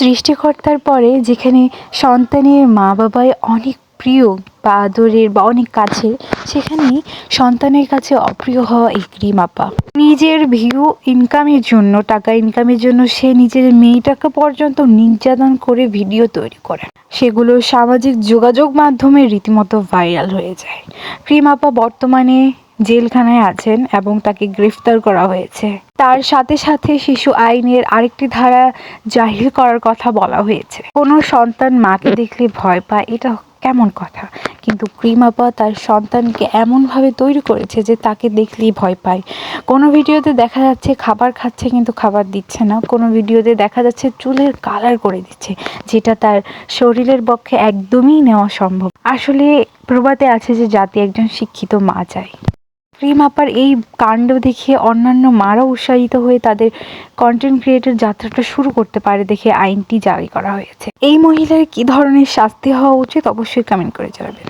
সৃষ্টিকর্তার পরে যেখানে সন্তানের মা বাবাই অনেক প্রিয় বা আদরের বা অনেক কাছের, সেখানেই সন্তানের কাছে অপ্রিয় হওয়া এই ক্রিম আপা নিজের ভিউ ইনকামের জন্য, টাকা ইনকামের জন্য সে নিজের মেয়েটাকে পর্যন্ত নির্যাতন করে ভিডিও তৈরি করে। সেগুলো সামাজিক যোগাযোগ মাধ্যমে রীতিমতো ভাইরাল হয়ে যায়। ক্রিম আপা বর্তমানে জেলখানায় আছেন এবং তাকে গ্রেফতার করা হয়েছে। তার সাথে সাথে শিশু আইনের আরেকটি ধারা জাহির করার কথা বলা হয়েছে। কোনো সন্তান মাকে দেখলে ভয় পায়, এটা কেমন কথা? কিন্তু ক্রিম আপা তার সন্তানকে এমনভাবে তৈরি করেছে যে তাকে দেখলেই ভয় পায়। কোনো ভিডিওতে দেখা যাচ্ছে খাবার খাচ্ছে কিন্তু খাবার দিচ্ছে না। কোনো ভিডিওতে দেখা যাচ্ছে চুলের কালার করে দিচ্ছে, যেটা তার শরীরের পক্ষে একদমই নেওয়া সম্ভব। আসলে প্রবাদে আছে যে জাতি একজন শিক্ষিত মা চায় ক্রিম আপার এই কাণ্ড দেখে অন্যান্য মারা উৎসাহিত হয়ে তাদের কন্টেন্ট ক্রিয়েটর যাত্রাটা শুরু করতে পারে দেখে আইনটি জারি করা হয়েছে। এই মহিলার কি ধরনের শাস্তি হওয়া উচিত অবশ্যই কমেন্ট করে জানাবেন।